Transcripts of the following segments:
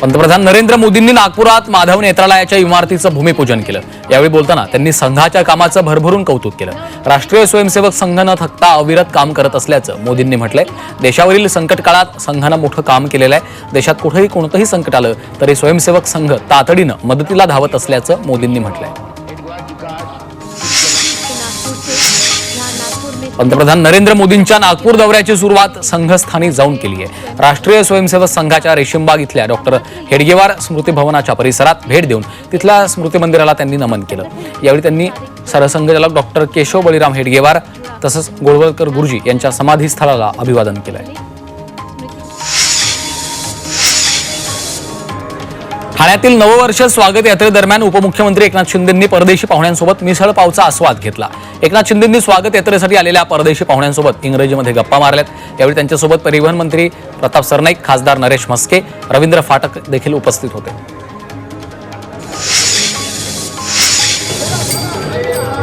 पंतप्रधान नरेंद्र मोदींनी नागपुरात माधव नेत्रालयाच्या इमारतीचं भूमिपूजन केलं. यावेळी बोलताना त्यांनी संघाच्या कामाचं भरभरून कौतुक केलं. राष्ट्रीय स्वयंसेवक संघ न थकता अविरत काम करत असल्याचं मोदींनी म्हटलंय. देशावरील संकट काळात संघानं मोठं काम केलेलं आहे. देशात कुठेही कोणतंही संकट आलं तरी स्वयंसेवक संघ तातडीनं मदतीला धावत असल्याचं मोदींनी म्हटलंय. पंतप्रधान नरेंद्र मोदींच्या नागपूर दौऱ्याची सुरुवात संघस्थानी जाऊन केली आहे राष्ट्रीय स्वयंसेवक संघाच्या रेशीमबाग इथल्या डॉक्टर हेडगेवार स्मृती भवनाच्या परिसरात भेट देऊन तिथल्या स्मृती मंदिराला त्यांनी नमन केलं. यावेळी त्यांनी सरसंघचालक डॉक्टर केशव बळीराम हेडगेवार तसंच गोळवलकर गुरुजी यांच्या समाधीस्थळाला अभिवादन केलं आहे ठाण्यातील नववर्ष स्वागत यात्रेदरम्यान उपमुख्यमंत्री एकनाथ शिंदेंनी परदेशी पाहुण्यांसोबत मिसळ पावचा आस्वाद घेतला. एकनाथ शिंदेंनी स्वागत यात्रेसाठी आलेल्या परदेशी पाहुण्यांसोबत इंग्रजीमध्ये गप्पा मारल्यात. यावेळी त्यांच्यासोबत परिवहन मंत्री प्रताप सरनाईक खासदार नरेश म्हस्के रवींद्र फाटक देखील उपस्थित होते.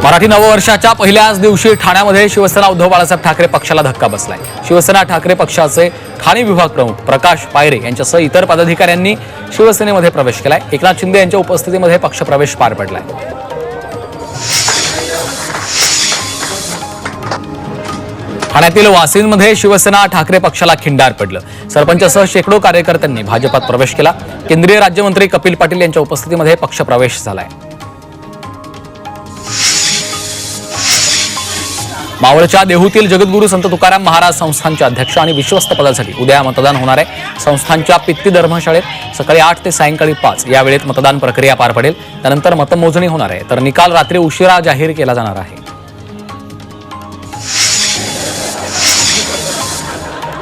मराठी नववर्षाच्या पहिल्याच दिवशी ठाण्यामध्ये शिवसेना उद्धव बाळासाहेब ठाकरे पक्षाला धक्का बसलाय. शिवसेना ठाकरे पक्षाचे ठाणे विभाग प्रमुख प्रकाश पायरे यांच्यासह इतर पदाधिकाऱ्यांनी शिवसेनेमध्ये प्रवेश केलाय. एकनाथ शिंदे यांच्या उपस्थितीमध्ये पक्षप्रवेश पार पडलाय. ठाण्यातील वासींमध्ये शिवसेना ठाकरे पक्षाला खिंडार पडलं. सरपंचासह शेकडो कार्यकर्त्यांनी भाजपात प्रवेश केला. केंद्रीय राज्यमंत्री कपिल पाटील यांच्या उपस्थितीमध्ये पक्षप्रवेश झालाय. मावळच्या देहूतील जगद्गुरू संत तुकाराम महाराज संस्थानचे अध्यक्ष आणि विश्वस्त पदासाठी उद्या मतदान होणार आहे. संस्थानच्या पित्ती धर्मशाळेत सकाळी आठ ते सायंकाळी पाच या वेळेत मतदान प्रक्रिया पार पडेल. त्यानंतर मतमोजणी होणार आहे. तर निकाल रात्री उशिरा जाहीर केला जाणार आहे.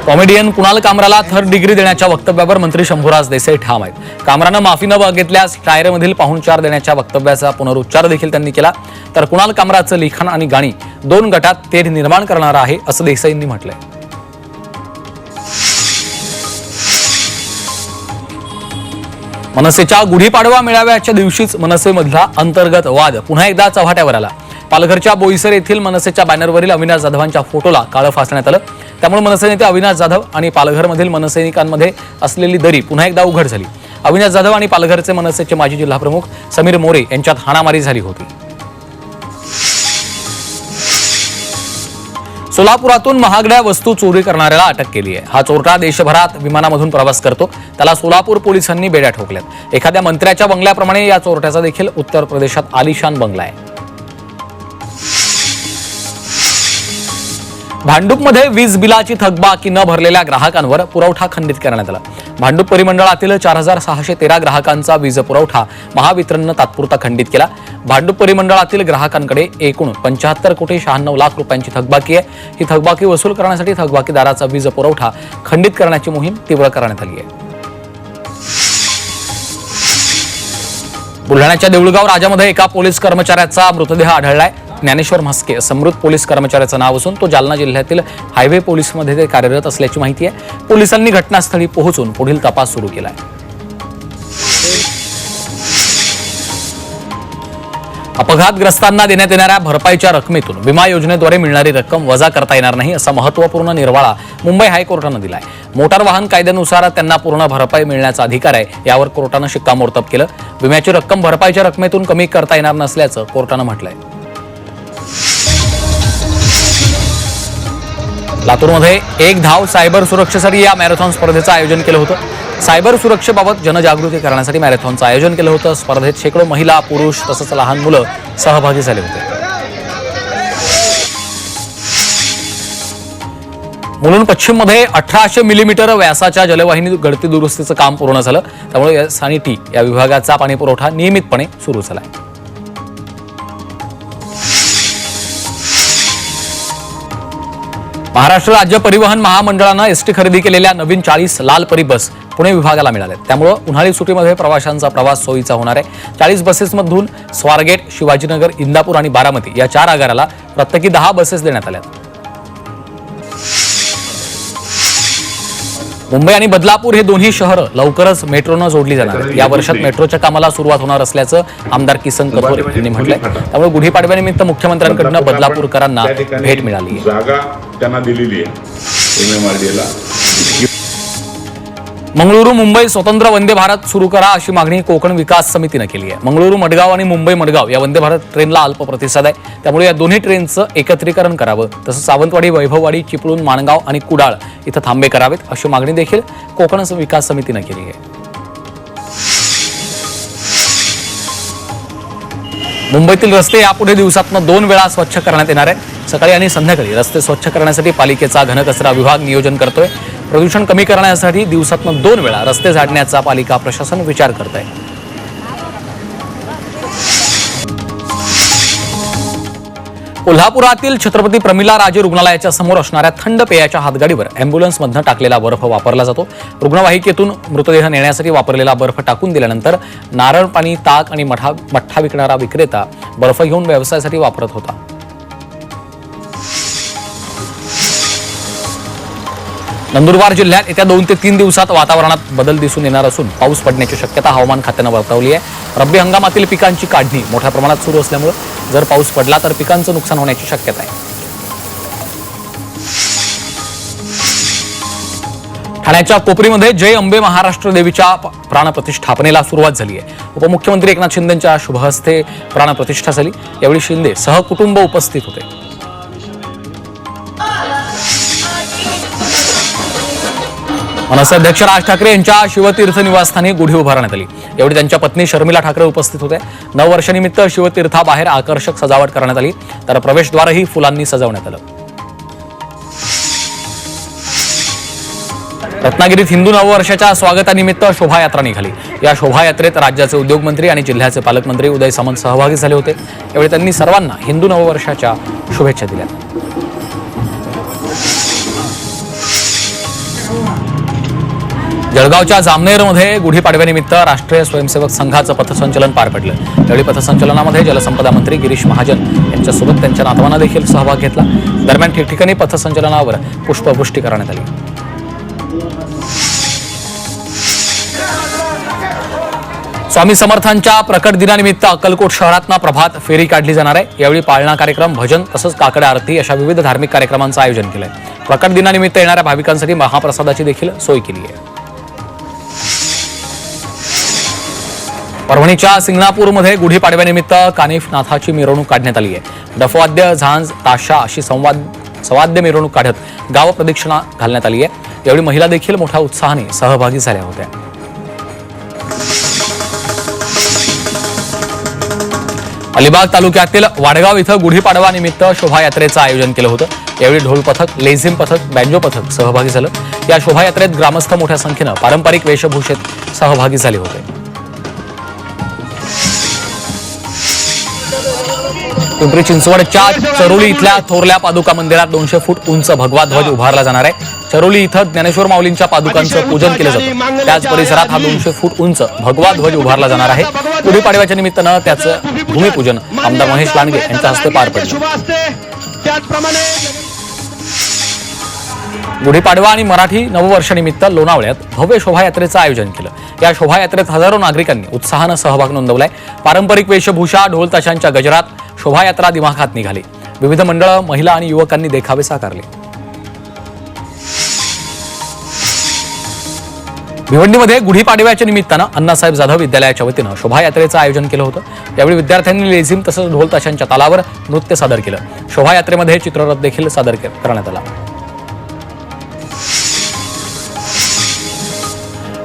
कॉमेडियन कुणाल कामराला थर्ड डिग्री देण्याच्या वक्तव्यावर मंत्री शंभूराज देसाई ठाम आहेत. कामरानं माफी न मागितल्यास टायरमधील पाहुणचार देण्याच्या वक्तव्याचा पुनरुच्चार देखील त्यांनी केला. तर कुणाल कामराचं लिखाण आणि गाणी दोन गटात तेढ निर्माण करणार आहे असं देसाईंनी म्हटलंय. मनसेच्या गुढीपाडवा मेळाव्याच्या दिवशीच मनसेमधला अंतर्गत वाद पुन्हा एकदा चव्हाट्यावर आला. पालघरच्या बोईसर येथील मनसेच्या बॅनरवरील अविनाश जाधवांच्या फोटोला काळं फासण्यात आलं. त्यामुळे मनसे नेते अविनाश जाधव आणि पालघरमधील मनसैनिकांमध्ये असलेली दरी पुन्हा एकदा उघड झाली. अविनाश जाधव आणि पालघरचे मनसेचे माजी जिल्हाप्रमुख समीर मोरे यांच्यात हाणामारी झाली होती. सोलापुरातून महागड्या वस्तू चोरी करणाऱ्याला अटक केली आहे. हा चोरटा देशभरात विमानामधून प्रवास करतो. त्याला सोलापूर पोलिसांनी बेड्या ठोकल्यात. एखाद्या मंत्र्याच्या बंगल्याप्रमाणे या चोरट्याचा देखील उत्तर प्रदेशात आलिशान बंगला आहे. भांडूपमध्ये वीज बिलाची थकबाकी न भरलेल्या ग्राहकांवर पुरवठा खंडित करण्यात आला. भांडूप परिमंडळातील चार हजार सहाशे तेरा ग्राहकांचा वीज पुरवठा महावितरणनं तात्पुरता खंडित केला. भांडूप परिमंडळातील ग्राहकांकडे एकूण पंच्याहत्तर कोटी शहाण्णव लाख रुपयांची थकबाकी आहे. ही थकबाकी वसूल करण्यासाठी थकबाकीदाराचा वीज पुरवठा खंडित करण्याची मोहीम तीव्र करण्यात आली आहे. बुलढाण्याच्या देऊळगाव राजामध्ये एका पोलीस कर्मचाऱ्याचा मृतदेह आढळलाय. ज्ञानेश्वर म्हस्के असं पोलीस कर्मचाऱ्याचं नाव असून तो जालना जिल्ह्यातील हायवे पोलीसमध्ये ते कार्यरत असल्याची माहिती आहे. पोलिसांनी घटनास्थळी पोहोचून पुढील तपास सुरू केलाय अपघातग्रस्तांना देण्यात येणाऱ्या भरपाईच्या रकमेतून विमा योजनेद्वारे मिळणारी रक्कम वजा करता येणार नाही असा महत्त्वपूर्ण निर्वाळा मुंबई हायकोर्टानं दिलाय. मोटार वाहन कायद्यानुसार त्यांना पूर्ण भरपाई मिळण्याचा अधिकार आहे यावर कोर्टानं शिक्कामोर्तब केलं. विम्याची रक्कम भरपाईच्या रकमेतून कमी करता येणार नसल्याचं कोर्टानं म्हटलंय. लातूरमध्ये एक धाव सायबर सुरक्षेसाठी या मॅरेथॉन स्पर्धेचं आयोजन केलं होतं. सायबर सुरक्षेबाबत जनजागृती करण्यासाठी मॅरेथॉनचं आयोजन केलं होतं. स्पर्धेत शेकडो महिला पुरुष तसंच लहान मुलं सहभागी झाले होते. म्हणून पश्चिममध्ये अठराशे मिलीमीटर व्यासाच्या जलवाहिनी गळती दुरुस्तीचं काम पूर्ण झालं. त्यामुळे एस आणि टी या विभागाचा पाणीपुरवठा नियमितपणे सुरू झाला आहे महाराष्ट्र राज्य परिवहन महामंडळानं एसटी खरेदी केलेल्या नवीन चाळीस लाल परी बस पुणे विभागाला मिळाल्या त्यामुळं उन्हाळी सुटीमध्ये प्रवाशांचा प्रवास सोयीचा होणार आहे. चाळीस बसेसमधून स्वारगेट शिवाजीनगर इंदापूर आणि बारामती या चार आगाराला प्रत्येकी दहा बसेस देण्यात आल्या मुंबई आणि बदलापूर हे दोन्ही शहरं लवकरच मेट्रोनं जोडली जाणार या वर्षात मेट्रोच्या कामाला सुरुवात होणार असल्याचं आमदार किसन कथोरे यांनी म्हटलंय. त्यामुळे गुढीपाडव्यानिमित्त मुख्यमंत्र्यांकडनं बदलापूरकरांना भेट मिळाली आहे त्यांना दिलेली आहे. M M R D Mangaluru Mumbai स्वतंत्र वंदे भारत सुरू करा अशी मागणी कोकण विकास समितीनं केली आहे. मंगळुरू मडगाव आणि मुंबई मडगाव या वंदे भारत ट्रेनला अल्प प्रतिसाद आहे. त्यामुळे या दोन्ही ट्रेनचं एकत्रीकरण करावं. तसंच सावंतवाडी वैभववाडी चिपळूण माणगाव आणि कुडाळ इथं थांबे करावेत अशी मागणी देखील कोकण विकास समितीनं केली आहे. मुंबईतील रस्ते यापुढे दिवसातनं दोन वेळा स्वच्छ करण्यात येणार आहे सकाळी आणि संध्याकाळी रस्ते स्वच्छ करण्यासाठी पालिकेचा घनकचरा विभाग नियोजन करतोय. प्रदूषण कमी करण्यासाठी दिवसातनं दोन वेळा रस्ते झाडण्याचा पालिका प्रशासन विचार करत आहे कोल्हापुरातील छत्रपती प्रमिला राजे रुग्णालयाच्या समोर असणाऱ्या थंड पेयाच्या हातगाडीवर अँब्युलन्समधनं टाकलेला बर्फ वापरला जातो. रुग्णवाहिकेतून मृतदेह नेण्यासाठी वापरलेला बर्फ टाकून दिल्यानंतर नारळ पाणी ताक आणि मठा मठ्ठा विकणारा विक्रेता बर्फ घेऊन व्यवसायासाठी वापरत होता. नंदुरबार जिल्ह्यात येत्या दोन ते तीन दिवसात वातावरणात बदल दिसून येणार असून पाऊस पडण्याची शक्यता हवामान खात्यानं वर्तवली आहे. रब्बी हंगामातील पिकांची काढणी मोठ्या प्रमाणात सुरू असल्यामुळे जर पाऊस पडला तर पिकांचं नुकसान होण्याची शक्यता आहे. ठाण्याच्या कोपरीमध्ये जय अंबे महाराष्ट्र देवीच्या प्राणप्रतिष्ठापनेला सुरुवात झाली आहे. उपमुख्यमंत्री एकनाथ शिंदेच्या शुभहस्ते प्राणप्रतिष्ठा झाली. यावेळी शिंदे सहकुटुंब उपस्थित होते. मनसे अध्यक्ष राज ठाकरे यांच्या शिवतीर्थ निवासस्थानी गुढी उभारण्यात आली. यावेळी त्यांच्या पत्नी शर्मिला ठाकरे उपस्थित होते. नववर्षानिमित्त शिवतीर्थाबाहेर आकर्षक सजावट करण्यात आली. तर प्रवेशद्वारही फुलांनी सजवण्यात आलं. रत्नागिरीत हिंदू नववर्षाच्या स्वागतानिमित्त शोभायात्रा निघाली. या शोभायात्रेत राज्याचे उद्योगमंत्री आणि जिल्ह्याचे पालकमंत्री उदय सामंत सहभागी झाले होते. यावेळी त्यांनी सर्वांना हिंदू नववर्षाच्या शुभेच्छा दिल्या. जळगावच्या जामनेरमध्ये गुढीपाडव्यानिमित्त राष्ट्रीय स्वयंसेवक संघाचं पथसंचलन पार पडलं. यावेळी पथसंचलनामध्ये जलसंपदा मंत्री गिरीश महाजन यांच्यासोबत त्यांच्या नातवांना देखील सहभाग घेतला. दरम्यान ठिकठिकाणी पथसंचलनावर पुष्पवृष्टी करण्यात आली. स्वामी समर्थांच्या प्रकट दिनानिमित्त अक्कलकोट शहरातना प्रभात फेरी काढली जाणार आहे. यावेळी पाळणा कार्यक्रम भजन तसंच काकडे आरती अशा विविध धार्मिक कार्यक्रमांचं आयोजन केलंय. प्रकट दिनानिमित्त येणाऱ्या भाविकांसाठी महाप्रसादाची देखील सोय केली आहे. परभणीच्या सिंगणापूरमध्ये गुढीपाडव्यानिमित्त कानिफनाथाची मिरवणूक काढण्यात आली आहे. डफवाद्य झांज ताशा अशी संवाद सवाद्य मिरवणूक काढत गाव प्रदक्षिणा घालण्यात आली आहे. यावेळी महिला देखील मोठ्या उत्साहाने सहभागी झाल्या होत्या. अलिबाग तालुक्यातील वाडगाव इथं गुढीपाडवा निमित्त शोभायात्रेचं आयोजन केलं होतं. यावेळी ढोल पथक लेझिम पथक बँजो पथक सहभागी झालं. या शोभायात्रेत ग्रामस्थ मोठ्या संख्येनं पारंपरिक वेशभूषेत सहभागी झाले होते. पिंपरी चिंचवडच्या चरोली इथल्या थोरल्या पादुका मंदिरात दोनशे फूट उंच भगवा ध्वज उभारला जाणार आहे. चरोली इथं ज्ञानेश्वर माऊलींच्या पादुकांचं पूजन केलं जातं. त्याच परिसरात हा दोनशे फूट उंच भगवा ध्वज उभारला जाणार आहे. गुढीपाडव्याच्या निमित्तानं त्याचं भूमिपूजन आमदार महेश लांडगे यांच्या हस्ते पार पडलं. गुढीपाडवा आणि मराठी नववर्षानिमित्त लोणावळ्यात भव्य शोभायात्रेचं आयोजन केलं. या शोभायात्रेत हजारो नागरिकांनी उत्साहानं सहभाग नोंदवलाय. पारंपरिक वेशभूषा ढोल ताशांच्या गजरात शोभायात्रा दिमाखात निघाली. विविध मंडळं महिला आणि युवकांनी देखावे साकारले. भिवंडीमध्ये गुढीपाडव्याच्या निमित्तानं अण्णासाहेब जाधव विद्यालयाच्या वतीनं शोभायात्रेचं आयोजन केलं होतं. यावेळी विद्यार्थ्यांनी लेझिम तसंच ढोल ताशांच्या तालावर नृत्य सादर केलं. शोभायात्रेमध्ये चित्ररथ देखील सादर करण्यात आला.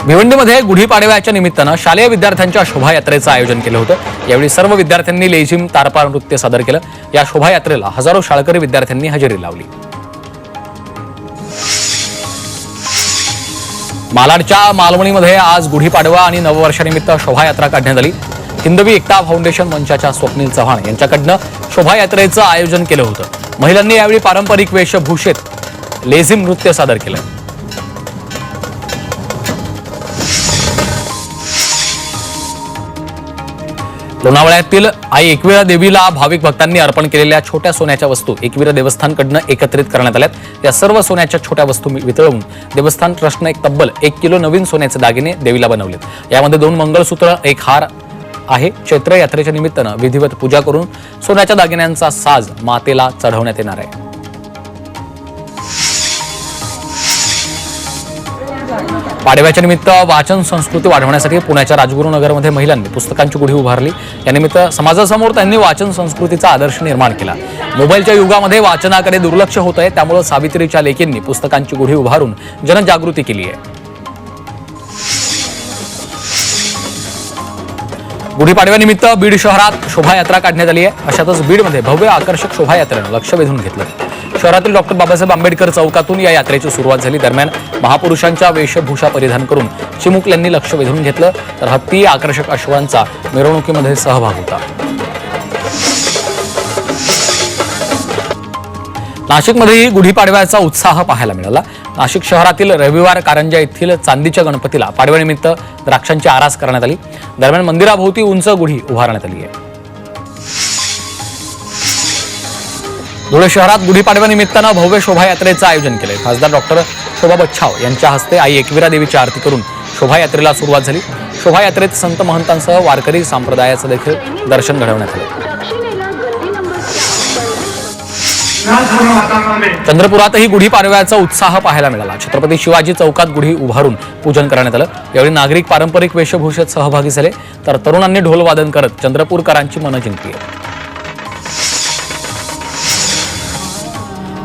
भिवंडीमध्ये गुढीपाडव्याच्या निमित्तानं शालेय विद्यार्थ्यांच्या शोभायात्रेचं आयोजन केलं होतं. यावेळी सर्व विद्यार्थ्यांनी लेझिम तारपार नृत्य सादर केलं. या शोभायात्रेला हजारो शाळकरी विद्यार्थ्यांनी हजेरी लावली. मालाडच्या मालवणीमध्ये आज गुढीपाडवा आणि नववर्षानिमित्त शोभायात्रा काढण्यात आली. हिंदवी एकता फाउंडेशन मंचाच्या स्वप्नील चव्हाण यांच्याकडनं शोभायात्रेचं आयोजन केलं होतं. महिलांनी यावेळी पारंपरिक वेशभूषेत लेझिम नृत्य सादर केलं. लोणावळ्यातील आई एकविरा देवीला भाविक भक्तांनी अर्पण केलेल्या छोट्या सोन्याच्या वस्तू एकविरा देवस्थानकडनं एकत्रित करण्यात आल्यात. या सर्व सोन्याच्या छोट्या वस्तू वितळवून देवस्थान ट्रस्टनं एक तब्बल एक किलो नवीन सोन्याचे दागिने देवीला बनवलेत. यामध्ये दोन मंगळसूत्र एक हार आहे. चैत्र यात्रेच्या निमित्तानं विधिवत पूजा करून सोन्याच्या दागिन्यांचा साज मातेला चढवण्यात येणार आहे. पाडव्याच्या निमित्त वाचन संस्कृती वाढवण्यासाठी पुण्याच्या राजगुरुनगरमध्ये महिलांनी पुस्तकांची गुढी उभारली. यानिमित्त समाजासमोर त्यांनी वाचन संस्कृतीचा आदर्श निर्माण केला. मोबाईलच्या युगामध्ये वाचनाकडे दुर्लक्ष होत आहे त्यामुळे सावित्रीच्या लेखींनी पुस्तकांची गुढी उभारून जनजागृती केली आहे. गुढीपाडव्यानिमित्त बीड शहरात शोभायात्रा काढण्यात आली आहे. अशातच बीडमध्ये भव्य आकर्षक शोभायात्रेनं लक्ष वेधून घेतलं. शहरातील डॉक्टर बाबासाहेब आंबेडकर चौकातून या यात्रेची सुरुवात झाली. दरम्यान महापुरुषांच्या वेशभूषा परिधान करून चिमुक यांनी लक्ष वेधून घेतलं तर हत्ती आकर्षक अश्वांचा मिरवणुकीमध्ये सहभाग होता. नाशिकमध्येही गुढीपाडव्याचा उत्साह पाहायला मिळाला. नाशिक शहरातील रविवार कारंजा येथील चांदीच्या गणपतीला पाडव्यानिमित्त द्राक्षांची आरास करण्यात आली. दरम्यान मंदिराभोवती उंच गुढी उभारण्यात आली आहे. धुळे शहरात गुढीपाडव्यानिमित्तानं भव्य शोभायात्रेचं आयोजन केलंय. खासदार डॉक्टर शोभा बच्छाव यांच्या हस्ते आई एकविरा देवीची आरती करून शोभायात्रेला सुरुवात झाली. शोभायात्रेत संत महंतांसह वारकरी संप्रदायाचं देखील दर्शन घडवण्यात आलं. चंद्रपुरातही गुढीपाडव्याचा उत्साह पाहायला मिळाला. छत्रपती शिवाजी चौकात गुढी उभारून पूजन करण्यात आलं. यावेळी नागरिक पारंपरिक वेशभूषेत सहभागी झाले. तर तरुणांनी ढोलवादन करत चंद्रपूरकरांची मनं जिंकली.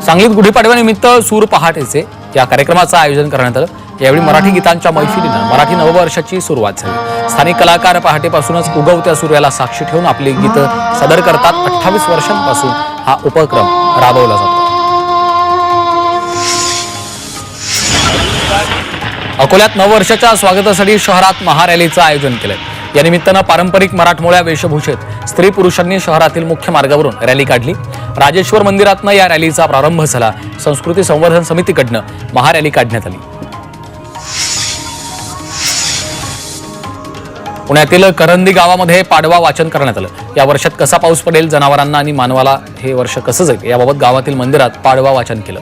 सांगलीत गुढीपाडव्यानिमित्त सूर पहाटेचे या कार्यक्रमाचं आयोजन करण्यात आलं. यावेळी मराठी गीतांच्या मैफिलीनं मराठी नववर्षाची सुरुवात झाली. स्थानिक कलाकार पहाटेपासूनच उगवत्या सूर्याला साक्षी ठेवून आपली गीतं सादर करतात. अठ्ठावीस वर्षांपासून हा उपक्रम राबवला जातो. अकोल्यात नववर्षाच्या स्वागतासाठी शहरात महारॅलीचं आयोजन केलं. या निमित्तानं पारंपरिक मराठमोळ्या वेशभूषेत स्त्री पुरुषांनी शहरातील मुख्य मार्गावरून रॅली काढली. राजेश्वर मंदिरातनं या रॅलीचा प्रारंभ झाला. संस्कृती संवर्धन समितीकडनं महारॅली काढण्यात आली. पुण्यातील करंदी गावामध्ये पाडवा वाचन करण्यात आलं. या वर्षात कसा पाऊस पडेल जनावरांना आणि मानवाला हे वर्ष कसं जाईल याबाबत गावातील मंदिरात पाडवा वाचन केलं.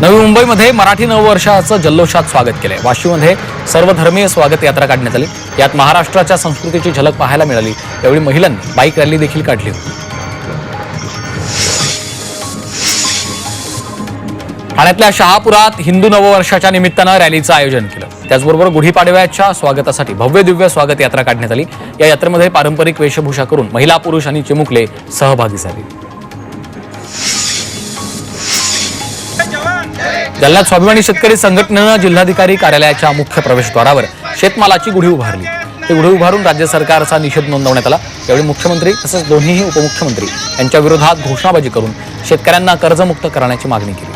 नवी मुंबईमध्ये मराठी नववर्षाचं जल्लोषात स्वागत केलंय. वाशीमध्ये सर्वधर्मीय स्वागत यात्रा काढण्यात आली. यात महाराष्ट्राच्या संस्कृतीची झलक पाहायला मिळाली. यावेळी महिलांनी बाईक रॅली देखील काढली होती. ठाण्यातल्या शहापुरात हिंदू नववर्षाच्या निमित्तानं रॅलीचं आयोजन केलं. त्याचबरोबर गुढीपाडव्याच्या स्वागतासाठी भव्य दिव्य स्वागत यात्रा काढण्यात आली. या यात्रेमध्ये पारंपरिक वेशभूषा करून महिला पुरुष आणि चिमुकले सहभागी झाले. जालन्यात स्वाभिमानी शेतकरी संघटनेनं जिल्हाधिकारी कार्यालयाच्या मुख्य प्रवेशद्वारावर शेतमालाची गुढी उभारली. ते गुढी उभारून राज्य सरकारचा निषेध नोंदवण्यात आला. यावेळी मुख्यमंत्री तसंच दोन्हीही उपमुख्यमंत्री यांच्या विरोधात घोषणाबाजी करून शेतकऱ्यांना कर्जमुक्त करण्याची मागणी केली.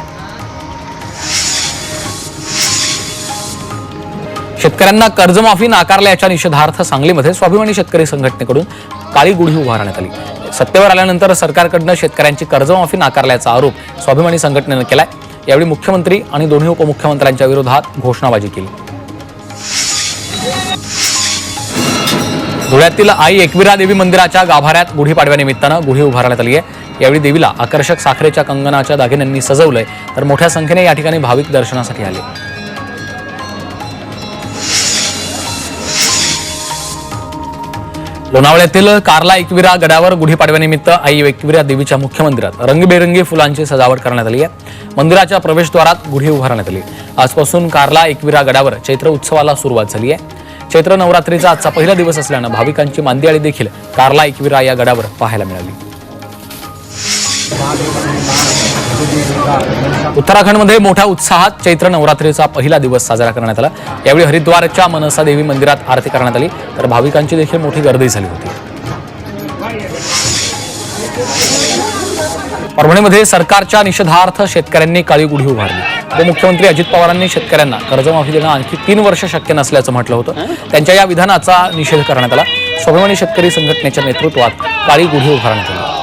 शेतकऱ्यांना कर्जमाफी नाकारल्याच्या निषेधार्थ सांगलीमध्ये स्वाभिमानी शेतकरी संघटनेकडून काळी गुढी उभारण्यात आली. सत्तेवर आल्यानंतर सरकारकडनं शेतकऱ्यांची कर्जमाफी नाकारल्याचा आरोप स्वाभिमानी संघटनेनं केलाय. यावेळी मुख्यमंत्री आणि दोन्ही उपमुख्यमंत्र्यांच्या विरोधात घोषणाबाजी केली. धुळ्यातील आई एकविरा देवी मंदिराच्या गाभाऱ्यात गुढीपाडव्यानिमित्तानं गुढी उभारण्यात आली आहे. यावेळी देवीला आकर्षक साखरेच्या कंगनाच्या दागिन्यांनी सजवलंय तर मोठ्या संख्येने या ठिकाणी भाविक दर्शनासाठी आले. लोणावळ्यातील कार्ला एकविरा गडावर गुढीपाडव्यानिमित्त आई एकविरा देवीच्या मुख्य मंदिरात रंगीबेरंगी फुलांची सजावट करण्यात आली आहे. मंदिराच्या प्रवेशद्वारात गुढी उभारण्यात आली. आजपासून कार्ला एकविरा गडावर चैत्र उत्सवाला सुरुवात झाली आहे. चैत्र नवरात्रीचा आजचा पहिला दिवस असल्यानं भाविकांची मांदियाळी देखील कार्ला एकविरा या गडावर पाहायला मिळाली. उत्तराखंडमध्ये मोठ्या उत्साहात चैत्र नवरात्रीचा पहिला दिवस साजरा करण्यात आला. यावेळी हरिद्वारच्या मनसा देवी मंदिरात आरती करण्यात आली. तर भाविकांची देखील मोठी गर्दी झाली होती. परभणीमध्ये सरकारच्या निषेधार्थ शेतकऱ्यांनी काळी गुढी उभारली. उपमुख्यमंत्री अजित पवारांनी शेतकऱ्यांना कर्जमाफी देणं आणखी तीन वर्ष शक्य नसल्याचं म्हटलं होतं. त्यांच्या या विधानाचा निषेध करण्यात आला. स्वाभिमानी शेतकरी संघटनेच्या नेतृत्वात काळी गुढी उभारण्यात आली.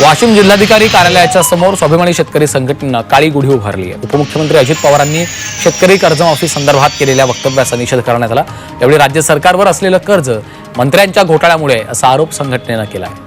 वाशिम जिल्हाधिकारी कार्यालयाच्या समोर स्वाभिमानी शेतकरी संघटनेनं काळी गुढी उभारली आहे. उपमुख्यमंत्री अजित पवारांनी शेतकरी कर्जमाफी संदर्भात केलेल्या वक्तव्याचा निषेध करण्यात आला. यावेळी राज्य सरकारवर असलेलं कर्ज मंत्र्यांच्या घोटाळ्यामुळे असा आरोप संघटनेनं केला आहे.